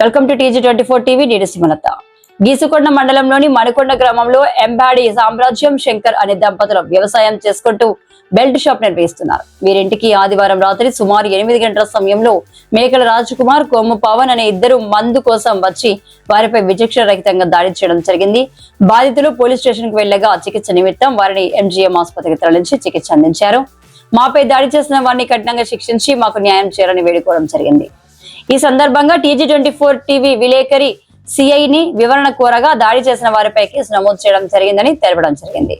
Welcome to TG twenty four TV నేను సుమలత. గీసుకొండ మండలంలోని మణికొండ గ్రామంలో ఎంబాడి సామ్రాజ్యం శంకర్ అనే దంపతులు వ్యవసాయం చేసుకుంటూ బెల్ట్ షాప్ నిర్వహిస్తున్నారు. వీరింటికి ఆదివారం రాత్రి సుమారు ఎనిమిది గంటల సమయంలో మేకల రాజకుమార్ కొమ్ము పవన్ అనే ఇద్దరు మందు కోసం వచ్చి వారిపై విచక్షణ రహితంగా దాడి చేయడం జరిగింది. బాధితులు పోలీస్ స్టేషన్కు వెళ్ళగా చికిత్స నిమిత్తం వారిని ఎంజీఎం ఆసుపత్రికి తరలించి చికిత్స అందించారు. మాపై దాడి చేసిన వారిని కఠినంగా శిక్షించి మాకు న్యాయం చేయాలని వేడుకోవడం జరిగింది. ఈ సందర్భంగా టీజీ ట్వంటీ ఫోర్ టీవీ విలేకరి సిఐని వివరణ కోరగా దాడి చేసిన వారిపై కేసు నమోదు చేయడం జరిగిందని తెలపడం జరిగింది.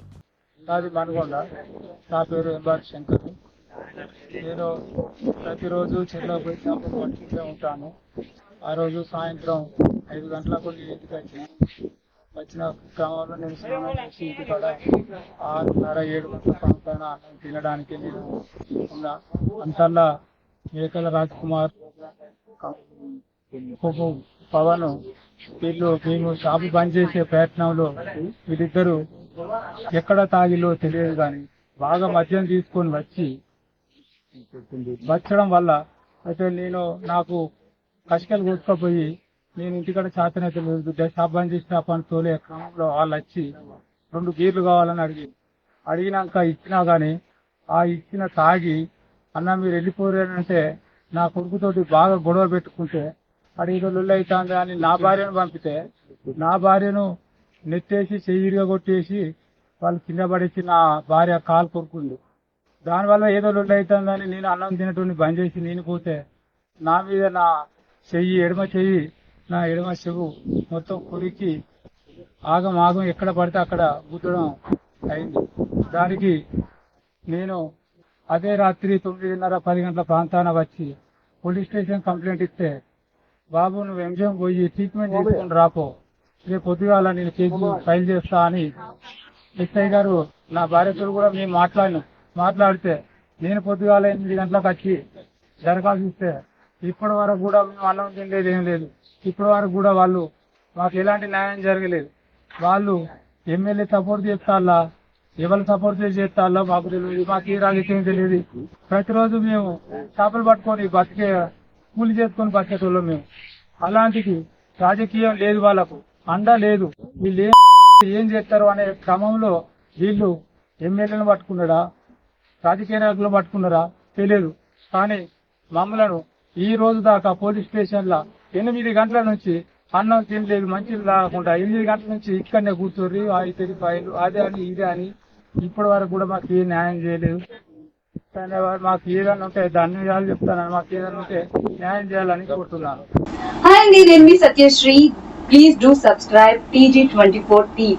నా పేరు శంకర్. నేను ప్రతిరోజు చెల్లో పోయి చేపలు పట్టుకుంటూ ఉంటాను. ఆ రోజు సాయంత్రం ఐదు గంటలకు నేను ఇంటికి వచ్చిన. వచ్చిన క్రమంలో నేను స్నానం చేసి ఇంటి ఇంటికాడ ఆరున్నర ఏడు గంటల ప్రాంతాన అన్నం తినడానికి నేను ఉన్నా. అంతల్లా మేకల రాజ్ కుమార్ పవన్ వీళ్ళు మేము షాపు బంద్ చేసే ప్రయత్నంలో వీళ్ళిద్దరూ ఎక్కడ తాగిలో తెలియదు కానీ బాగా మద్యం తీసుకొని వచ్చి వచ్చడం వల్ల అయితే నేను నాకు కష్టాలు కొట్టుకపోయి నేను ఇంటికాడ చేతనైతే లేదు షాప్ బంద్ చేసిన పని తోలే క్రమంలో వాళ్ళు వచ్చి రెండు గీర్లు కావాలని అడిగి అడిగినాక ఇచ్చినా కానీ ఆ ఇచ్చిన తాగి అన్న మీరు వెళ్ళిపోయారంటే నా కొడుకుతోటి బాగా గొడవ పెట్టుకుంటే అడిగిన లొల్లి అవుతుంది అని నా భార్యను పంపితే నా భార్యను నెట్టేసి చెయ్యిగా కొట్టేసి వాళ్ళు కింద పడేసి నా భార్య కాలు కొరుకుంది దానివల్ల ఏదో లొల్లి అవుతుందని నేను అన్నం తినటువంటి బంద్ చేసి నేను పోతే నా మీద నా చెయ్యి ఎడమ చెయ్యి నా ఎడమ చెవు మొత్తం కొరికి ఆగం ఆగం ఎక్కడ పడితే అక్కడ గుద్దడం అయింది. దానికి నేను అదే రాత్రి తొమ్మిదిన్నర పది గంటల ప్రాంతాన వచ్చి పోలీస్ స్టేషన్ కంప్లైంట్ ఇస్తే బాబు నువ్వు ఎంజిఎం పోయి ట్రీట్మెంట్ తీసుకొని రాపో. రేపు పొద్దుగాల నేను కేసు ఫైల్ చేస్తా అని ఎస్ఐ గారు నా భార్యతో కూడా మేము మాట్లాడినాం. మాట్లాడితే నేను పొద్దుగాల ఎనిమిది గంటలకు వచ్చి దరఖాస్తు ఇస్తే ఇప్పటి వరకు కూడా మేము అన్నం తినలేదు ఏం లేదు. ఇప్పటి వరకు కూడా వాళ్ళు మాకు ఎలాంటి న్యాయం జరగలేదు. వాళ్ళు ఎమ్మెల్యే సపోర్ట్ చేస్తారా? ఎవరు సపోర్ట్ చేస్తారో మాకు తెలియదు మాకు ఏ రాజకీయం తెలియదు. ప్రతిరోజు మేము చేపలు పట్టుకొని బతికే కూలి చేసుకొని బతికేటోళ్ళం మేము. అలాంటిది రాజకీయం లేదు వాళ్ళకు అండ లేదు. వీళ్ళు ఏం చేస్తారు అనే క్రమంలో వీళ్ళు ఎమ్మెల్యేలను పట్టుకున్నారా రాజకీయ నాయకులను పట్టుకున్నారా తెలియదు. కానీ మమ్మలను ఈ రోజు దాకా పోలీస్ స్టేషన్ లా ఎనిమిది గంటల నుంచి అన్నం తినలేదు మంచిది రాకుండా ఎనిమిది గంటల నుంచి ఇక్కడనే కూర్చోర్రి అయితే ఫైలు అదే అని ఇదే అని ఇప్పటి వరకు కూడా మాకు ఏ న్యాయం చేయలేదు. మాకు ఏదైనా ఉంటే ధన్యవాదాలు చెప్తానని మాకు ఏదైనా ఉంటే న్యాయం చేయాలని కోరుతున్నాను. Hi, అండి నేను మీ Satyasri. Please do subscribe TG twenty four TV